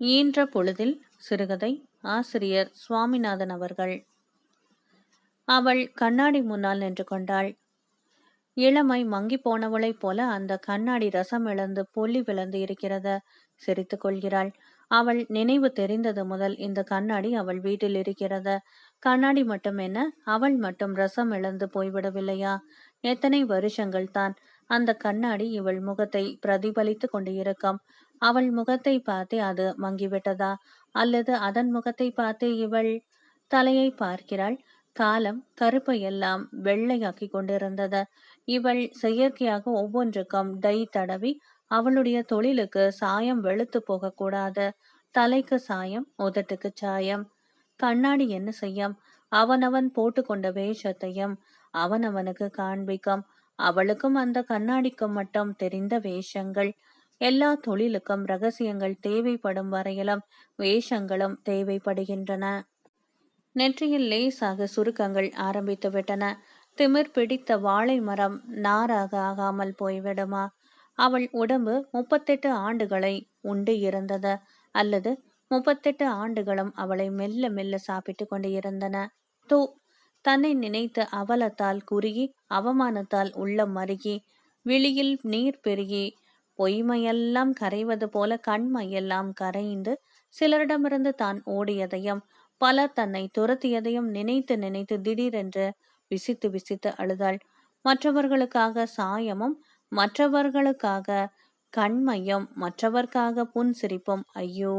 ஈன்ற பொழுதில் சிறுகதை ஆசிரியர் சுவாமிநாதன் அவர்கள். அவள் கண்ணாடி முன்னால் நின்று கொண்டாள். இளமை மங்கி போனவளைப் போல அந்த கண்ணாடி ரசம் இழந்து பொல்லி விழுந்து இருக்கிறத சிரித்து கொள்கிறாள். அவள் நினைவு தெரிந்தது முதல் இந்த கண்ணாடி அவள் வீட்டில் இருக்கிறத. கண்ணாடி மட்டும் என்ன அவள் மட்டும் ரசம் இழந்து போய்விடவில்லையா? எத்தனை வருஷங்கள் தான் அந்த கண்ணாடி இவள் முகத்தை பிரதிபலித்து கொண்டு இருக்கும். அவள் முகத்தை பார்த்தே அது மங்கிவிட்டதா? அல்லது அதன் முகத்தை பார்த்தே இவள் தலையை பார்க்கிறாள்? காலம் கருப்பை எல்லாம் வெள்ளையாக்கி கொண்டிருந்தது. இவள் செயற்கையாக ஒவ்வொன்றுக்கும் டை தடவி அவளுடைய தொழிலுக்கு சாயம் வெளுத்து போகக்கூடாது. தலைக்கு சாயம் உதட்டுக்கு சாயம். கண்ணாடி என்ன செய்யும்? அவனவன் போட்டுக்கொண்ட வேஷத்தையும் அவனவனுக்கு காண்பிக்கும். அவளுக்கும் அந்த கண்ணாடிக்கும் மட்டும் தெரிந்த வேஷங்கள். எல்லா தொழிலுக்கும் ரகசியங்கள் தேவைப்படும் வரையிலும் வேஷங்களும் தேவைப்படுகின்றன. நெற்றியில் லேசாக சுருக்கங்கள் ஆரம்பித்து விட்டன திமிர் பிடித்த வாழை மரம் நாராக ஆகாமல் போய்விடுமா? அவள் உடம்பு முப்பத்தெட்டு ஆண்டுகளை உண்டு இருந்தது அல்லது முப்பத்தெட்டு ஆண்டுகளும் அவளை மெல்ல மெல்ல சாப்பிட்டு கொண்டு இருந்தன தூ தன்னை நினைத்த அவலத்தால் குறுகி அவமானத்தால் உள்ளம் மருகி விழியில் நீர் பெருகி பொய்மையெல்லாம் கரைவது போல கண்மையெல்லாம் கரைந்து சிலரிடமிருந்து தான் ஓடியதையும் பலர் தன்னை துரத்தியதையும் நினைத்து நினைத்து திடீரென்று விசித்து விசித்து அழுதாள். மற்றவர்களுக்காக சாயமும் மற்றவர்களுக்காக கண்மையும் மற்றவர்க்காக புன் சிரிப்பும் ஐயோ!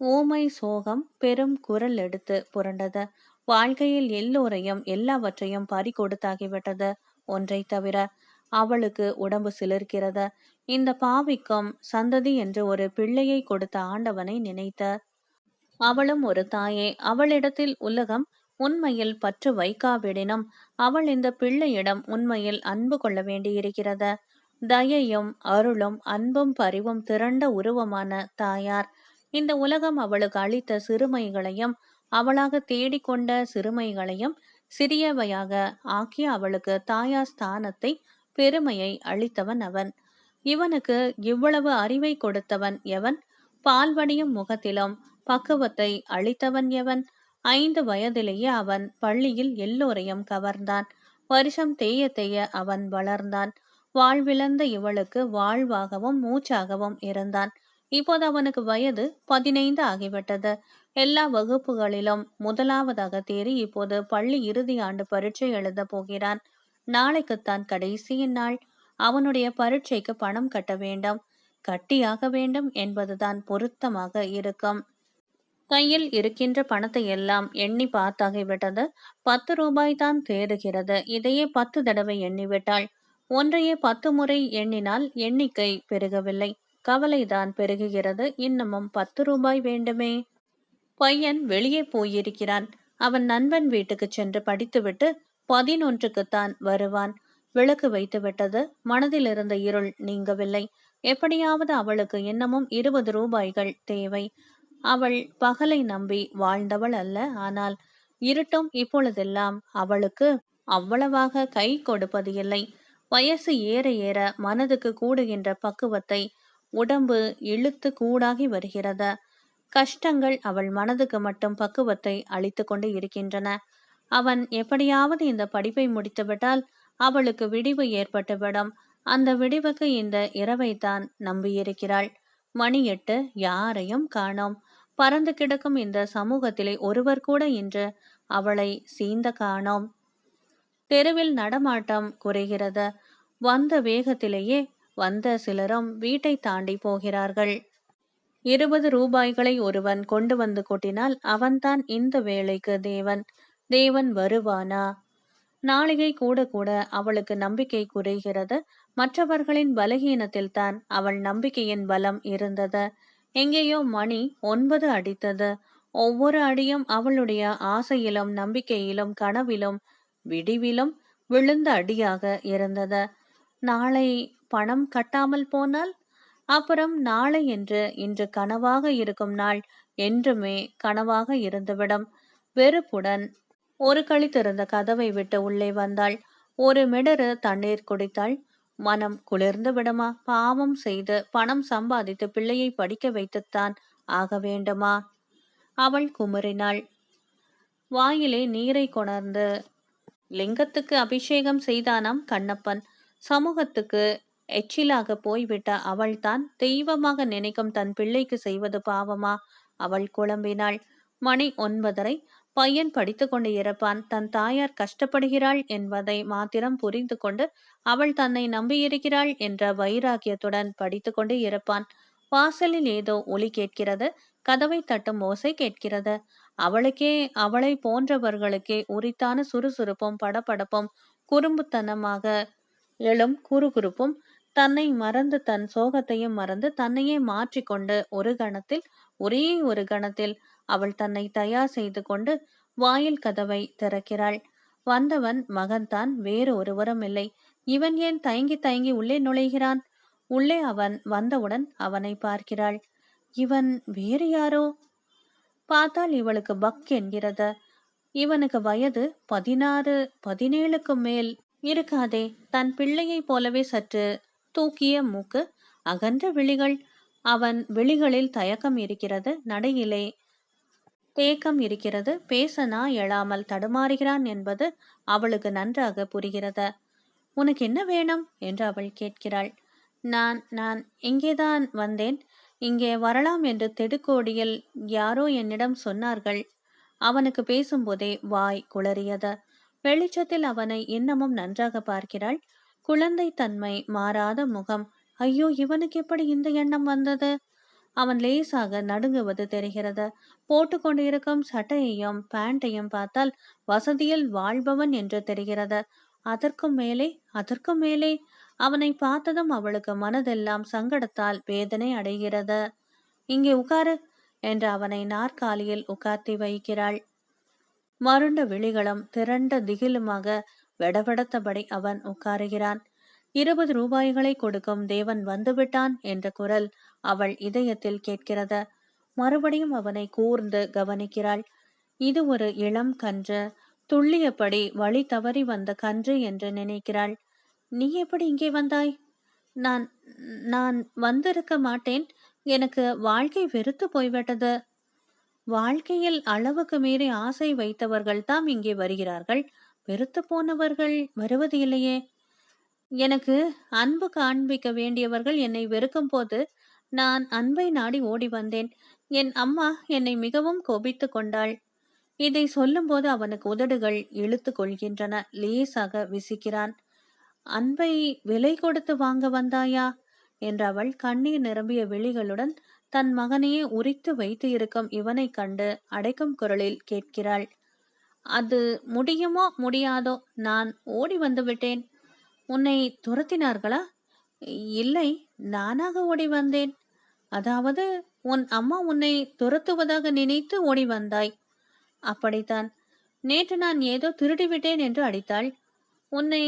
ஊமை சோகம் பெரும் குரல் எடுத்து புரண்டது. வாழ்க்கையில் எல்லோரையும் எல்லாவற்றையும் பறி கொடுத்தாகிவிட்டது ஒன்றை தவிர அவளுக்கு உடம்பு சிலிர்க்கிறத. இந்த பாவிக்கும் சந்ததி என்று ஒரு பிள்ளையை கொடுத்த ஆண்டவனை நினைத்த. அவளும் ஒரு தாயே. அவளிடத்தில் உலகம் உண்மையில் பற்று வைக்காவிடினும் அவள் இந்த பிள்ளையிடம் உண்மையில் அன்பு கொள்ள வேண்டியிருக்கிறது. தயையும் அருளும் அன்பும் பரிவும் திரண்ட உருவமான தாயார். இந்த உலகம் அவளுக்கு அளித்த சிறுமைகளையும் அவளாக தேடிக்கொண்ட சிறுமைகளையும் சிறியவையாக ஆக்கி அவளுக்கு தாயார் ஸ்தானத்தை பெருமையை அளித்தவன் அவன். இவனுக்கு இவ்வளவு அறிவை கொடுத்தவன் எவன்? பால்வடியும் முகத்திலும் பக்குவத்தை அளித்தவன் எவன்? ஐந்து வயதிலேயே அவன் பள்ளியில் எல்லோரையும் கவர்ந்தான். வருஷம் தேய தேய அவன் வளர்ந்தான். வாழ்விழந்த இவளுக்கு வாழ்வாகவும் மூச்சாகவும் இருந்தான். இப்போது அவனுக்கு வயது பதினைந்து ஆகிவிட்டது. எல்லா வகுப்புகளிலும் முதலாவதாக தேறி இப்போது பள்ளி இறுதி ஆண்டு பரீட்சை எழுத போகிறான். நாளைக்குத்தான் கடைசியின் நாள். அவனுடைய பரீட்சைக்கு பணம் கட்ட வேண்டும். கட்டியாக வேண்டும் என்பதுதான் பொருத்தமாக இருக்கும். கையில் இருக்கின்ற பணத்தை எல்லாம் எண்ணி பார்த்தாகிவிட்டது. பத்து ரூபாய் தான் தேறுகிறது இதையே பத்து தடவை எண்ணிவிட்டாள். ஒன்றையே பத்து முறை எண்ணினால் எண்ணிக்கை பெருகவில்லை. கவலைதான் பெருகுகிறது. இன்னமும் பத்து ரூபாய் வேண்டுமே? பையன் வெளியே போயிருக்கிறான். அவன் நண்பன் வீட்டுக்கு சென்று படித்துவிட்டு பதினொன்றுக்குத்தான் வருவான். விளக்கு வைத்து விட்டது மனதில் இருந்த இருள் நீங்கவில்லை. எப்படியாவது அவளுக்கு இன்னமும் இருபது ரூபாய்கள் தேவை. அவள் பகலை நம்பி வாழ்ந்தவள் அல்ல. ஆனால் இருட்டும் இப்பொழுதெல்லாம் அவளுக்கு அவ்வளவாக கை கொடுப்பது இல்லை. வயசு ஏற ஏற மனதுக்கு கூடுகின்ற பக்குவத்தை உடம்பு இழுத்து கூடாகி வருகிறது. கஷ்டங்கள் அவள் மனதுக்கு மட்டும் பக்குவத்தை அளித்து கொண்டு இருக்கின்றன. அவன் எப்படியாவது இந்த படிப்பை முடித்துவிட்டால் அவளுக்கு விடிவு ஏற்பட்டுவிடும். அந்த விடிவுக்கு இந்த இரவைத்தான் நம்பியிருக்கிறாள். மணி எட்டு யாரையும் காணோம். பறந்து கிடக்கும் இந்த சமூகத்திலே ஒருவர் கூட இன்று அவளை சீந்த காணோம். தெருவில் நடமாட்டம் குறைகிறது. வந்த வேகத்திலேயே வந்த சிலரும் வீட்டை தாண்டி போகிறார்கள். இருபது ரூபாய்களை ஒருவன் கொண்டு வந்து கொட்டினால் அவன்தான் இந்த வேலைக்கு தேவன். தேவன் வருவானா? நாளிகை கூட கூட அவளுக்கு நம்பிக்கை குறைகிறது. மற்றவர்களின் பலகீனத்தில் தான் அவள் நம்பிக்கையின் பலம் இருந்தது. எங்கேயோ மணி ஒன்பது அடித்தது. ஒவ்வொரு அடியும் அவளுடைய ஆசையிலும் நம்பிக்கையிலும் கனவிலும் விடிவிலும் விழுந்த அடியாக இருந்தது. நாளை பணம் கட்டாமல் போனால்? அப்புறம் நாளை என்று இன்று கனவாக இருக்கும் நாள் என்றுமே கனவாக இருந்துவிடும். வெறுப்புடன் ஒரு கழித்திருந்த கதவை விட்டு உள்ளே வந்தாள். ஒரு மிடறு தண்ணீர் குடித்தாள். மனம் குளிர்ந்து விடுமா? பாவம் செய்து பணம் சம்பாதித்து பிள்ளையை படிக்க வைத்துத்தான் ஆக வேண்டுமா? அவள் குமுறினாள். வாயிலே நீரை கொணர்ந்து லிங்கத்துக்கு அபிஷேகம் செய்தானாம் கண்ணப்பன். சமூகத்துக்கு எச்சிலாக போய்விட்ட அவள்தான் தெய்வமாக நினைக்கும் தன் பிள்ளைக்கு செய்வது பாவமா? அவள் குழம்பினாள். மணி ஒன்பதரை. பையன் படித்து கொண்டு இருப்பான் தன் தாயார் கஷ்டப்படுகிறாள் என்பதை மாத்திரம் புரிந்து கொண்டு அவள் தன்னை நம்பியிருக்கிறாள் என்ற வைராக்கியத்துடன் படித்து கொண்டு இருப்பான் வாசலில் ஏதோ ஒலி கேட்கிறது. கதவை தட்டும் ஓசை கேட்கிறது. அவளுக்கே அவளை போன்றவர்களுக்கே உரித்தான சுறுசுறுப்பும் படபடப்பும் குறும்புத்தனமாக எழும் குறுகுறுப்பும் தன்னை மறந்து தன் சோகத்தையும் மறந்து தன்னையே மாற்றிக்கொண்டு ஒரு கணத்தில் ஒரே ஒரு கணத்தில் அவள் தன்னை தயார் செய்து கொண்டு வாயில் கதவை திறக்கிறாள். வந்தவன் மகன்தான் வேறு ஒருவரும் இல்லை. இவன் ஏன் தயங்கி தயங்கி உள்ளே நுழைகிறான்? உள்ளே அவன் வந்தவுடன் அவனை பார்க்கிறாள். இவன் வேறு யாரோ? பார்த்தால் இவளுக்கு பக் என்கிறது. இவனுக்கு வயது பதினாறு பதினேழுக்கு மேல் இருக்காதே. தன் பிள்ளையைப் போலவே சற்று தூக்கிய மூக்கு அகன்ற விழிகள் அவன் விழிகளில் தயக்கம் இருக்கிறது நடையிலே தேக்கம் இருக்கிறது. பேசனா எழாமல் தடுமாறுகிறான் என்பது அவளுக்கு நன்றாக புரிகிறது? உனக்கு என்ன வேணும்? என்று அவள் கேட்கிறாள். நான் நான் இங்கேதான் வந்தேன். இங்கே வரலாம் என்று தெடுக்கோடியில் யாரோ என்னிடம் சொன்னார்கள். அவனுக்கு பேசும்போதே வாய் குளறியது. வெளிச்சத்தில் அவனை இன்னமும் நன்றாக பார்க்கிறாள். குழந்தை தன்மை மாறாத முகம். ஐயோ இவனுக்கு எப்படி இந்த எண்ணம் வந்தது? அவன் லேசாக நடுங்குவது தெரிகிறது. போட்டுக்கொண்டு இருக்கும் சட்டையையும் பேண்டையும் பார்த்தால் வசதியில் வாழ்பவன் என்று தெரிகிறது. அதற்கும் மேலே அதற்கும் மேலே. அவனை பார்த்ததும் அவளுக்கு மனதெல்லாம் சங்கடத்தால் வேதனை அடைகிறது. இங்கே உட்காரு என்று அவனை நாற்காலியில் உட்கார்த்தி வைக்கிறாள். மருண்ட விழிகளும் திரண்ட திகிலுமாக வெடவெடத்தபடி அவன் உட்காருகிறான். இருபது ரூபாய்களை கொடுக்கும் தேவன் வந்துவிட்டான் என்ற குரல் அவள் இதயத்தில் கேட்கிறது. மறுபடியும் அவனை கூர்ந்து கவனிக்கிறாள். இது ஒரு இளம் கன்று. துள்ளியபடி வழி தவறி வந்த கன்று என்று நினைக்கிறாள். நீ எப்படி இங்கே வந்தாய்? நான் நான் வந்திருக்க மாட்டேன். எனக்கு வாழ்க்கை வெறுத்து போய்விட்டது. வாழ்க்கையில் அளவுக்கு மீறி ஆசை வைத்தவர்கள் தாம் இங்கே வருகிறார்கள். வெறுத்து போனவர்கள் வருவது இல்லையே எனக்கு அன்பு காண்பிக்க வேண்டியவர்கள் என்னை வெறுக்கும் போது நான் அன்பை நாடி ஓடி வந்தேன். என் அம்மா என்னை மிகவும் கோபித்து கொண்டாள். இதை சொல்லும்போது அவனுக்கு உதடுகள் இழுத்து கொள்கின்றன. லேசாக விசிக்கிறான். அன்பை விலை கொடுத்து வாங்க வந்தாயா? என்று அவள் கண்ணீர் நிரம்பிய விழிகளுடன் தன் மகனையே உரித்து வைத்து இருக்கும் இவனை கண்டு அடைக்கும் குரலில் கேட்கிறாள். அது முடியுமோ முடியாதோ நான் ஓடி வந்து விட்டேன். உன்னை துரத்தினார்களா? இல்லை நானாக ஓடி வந்தேன். அதாவது உன் அம்மா உன்னை துரத்துவதாக நினைத்து ஓடி வந்தாய். அப்படித்தான். நேற்று நான் ஏதோ திருடிவிட்டேன் என்று அடித்தாள். உன்னை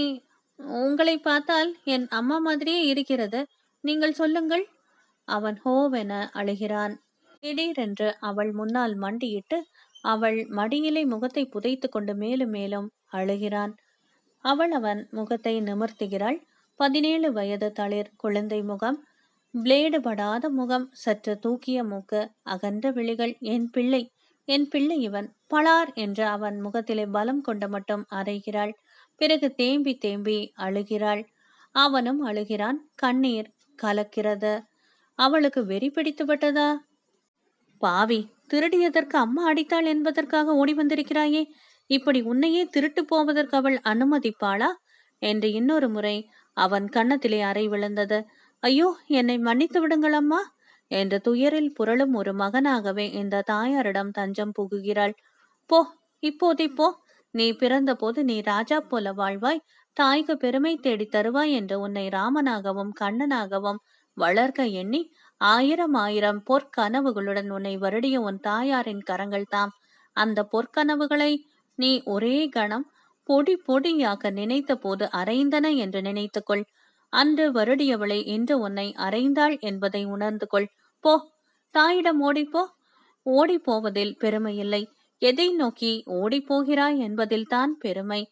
உங்களை பார்த்தால் என் அம்மா மாதிரியே இருக்கிறது. நீங்கள் சொல்லுங்கள். அவன் ஹோவென அழுகிறான். திடீரென்று அவள் முன்னால் மண்டியிட்டு அவள் மடியிலே முகத்தை புதைத்து கொண்டு மேலும் மேலும் அழுகிறான். அவள் அவன் முகத்தை நிமிர்த்துகிறாள். பதினேழு வயது தளிர் குழந்தை முகம். பிளேடு படாத முகம். சற்று தூக்கிய மூக்கு. அகன்ற விழிகள். என் பிள்ளை. என் பிள்ளை இவன். பளார் என்று அவன் முகத்திலே பலம் கொண்டு மட்டும் அறைகிறாள். பிறகு தேம்பி தேம்பி அழுகிறாள். அவனும் அழுகிறான். கண்ணீர் கலக்கிறது. அவளுக்கு வெறி பிடித்து விட்டதா? பாவி. திருடியதற்கு அம்மா அடித்தாள் என்பதற்காக ஓடி வந்திருக்கிறாயே. இப்படி உன்னையே திருட்டு போவதற்கு அவள் அனுமதிப்பாளா? என்று இன்னொரு முறை அவன் கன்னத்திலே அறை விழுந்தது. ஐயோ என்னை மன்னித்து விடுங்கள் அம்மா என்று துயரில் புரளும் ஒரு மகனாகவே இந்த தாயாரிடம் தஞ்சம் புகுகிறாள். போ இப்போதே போ. நீ பிறந்தபோது நீ ராஜா போல வாழ்வாய். தாய்க்கு பெருமை தேடி தருவாய் என்று உன்னை ராமனாகவும் கண்ணனாகவும் வளர்க்க எண்ணி ஆயிரம் ஆயிரம் பொற்கனவுகளுடன் உன்னை வருடிய உன் தாயாரின் கரங்கள் தாம். அந்த பொற்கனவுகளை நீ ஒரே கணம் பொடி பொடியாக நினைத்த போது அரைந்தன என்று நினைத்துக்கொள். அன்று வருடியவளை இன்று உன்னை அறைந்தாள் என்பதை உணர்ந்து கொள் போ தாயிடம் ஓடிப்போ? ஓடி போவதில் பெருமையில்லை. எதை நோக்கி ஓடிப்போகிறாய் என்பதில்தான் பெருமை.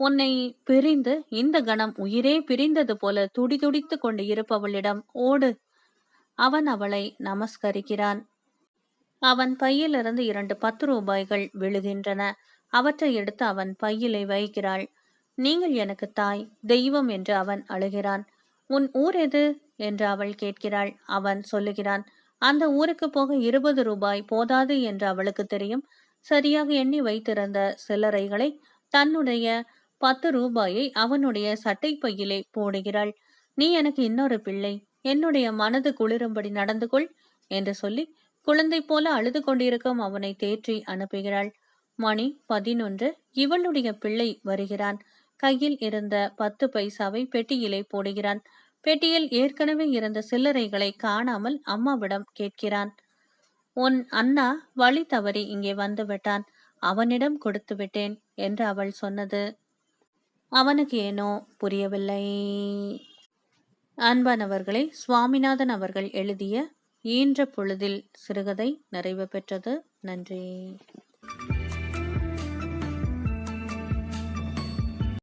உன்னை பிரிந்து இந்த கணம் உயிரே பிரிந்தது போல துடிதுடித்து கொண்டு இருப்பவளிடம் ஓடு. அவன் அவளை நமஸ்கரிக்கிறான். அவன் பையிலிருந்து இரண்டு பத்து ரூபாய்கள் விழுகின்றன. அவற்றை எடுத்து அவன் பையிலே வைக்கிறாள். நீங்கள் எனக்கு தாய் தெய்வம் என்று அவன் அழுகிறான். உன் ஊர் எது? என்று அவள் கேட்கிறாள். அவன் சொல்லுகிறான். அந்த ஊருக்கு போக இருபது ரூபாய் போதாது என்று அவளுக்கு தெரியும். சரியாக எண்ணி வைத்திருந்த சில்லறைகளை தன்னுடைய பத்து ரூபாயை அவனுடைய சட்டை பையிலே போடுகிறாள். நீ எனக்கு இன்னொரு பிள்ளை. என்னுடைய மனது குளிரும்படி நடந்து கொள் என்று சொல்லி குழந்தை போல அழுது கொண்டிருக்கும் அவனை தேற்றி அனுப்புகிறாள். மணி பதினொன்று. இவளுடைய பிள்ளை வருகிறான். கையில் இருந்த பத்து பைசாவை பெட்டியிலே போடுகிறான். பெட்டியில் ஏற்கனவே இருந்த சில்லறைகளை காணாமல் அம்மாவிடம் கேட்கிறான். உன் அண்ணா வழி தவறி இங்கே வந்து விட்டான். அவனிடம் கொடுத்து விட்டேன் என்று அவள் சொன்னது. அவனுக்கு ஏனோ புரியவில்லை. அன்பானவர்களே சுவாமிநாதன் அவர்கள் எழுதிய ஈன்ற பொழுதில் சிறுகதை நிறைவு பெற்றது. நன்றி.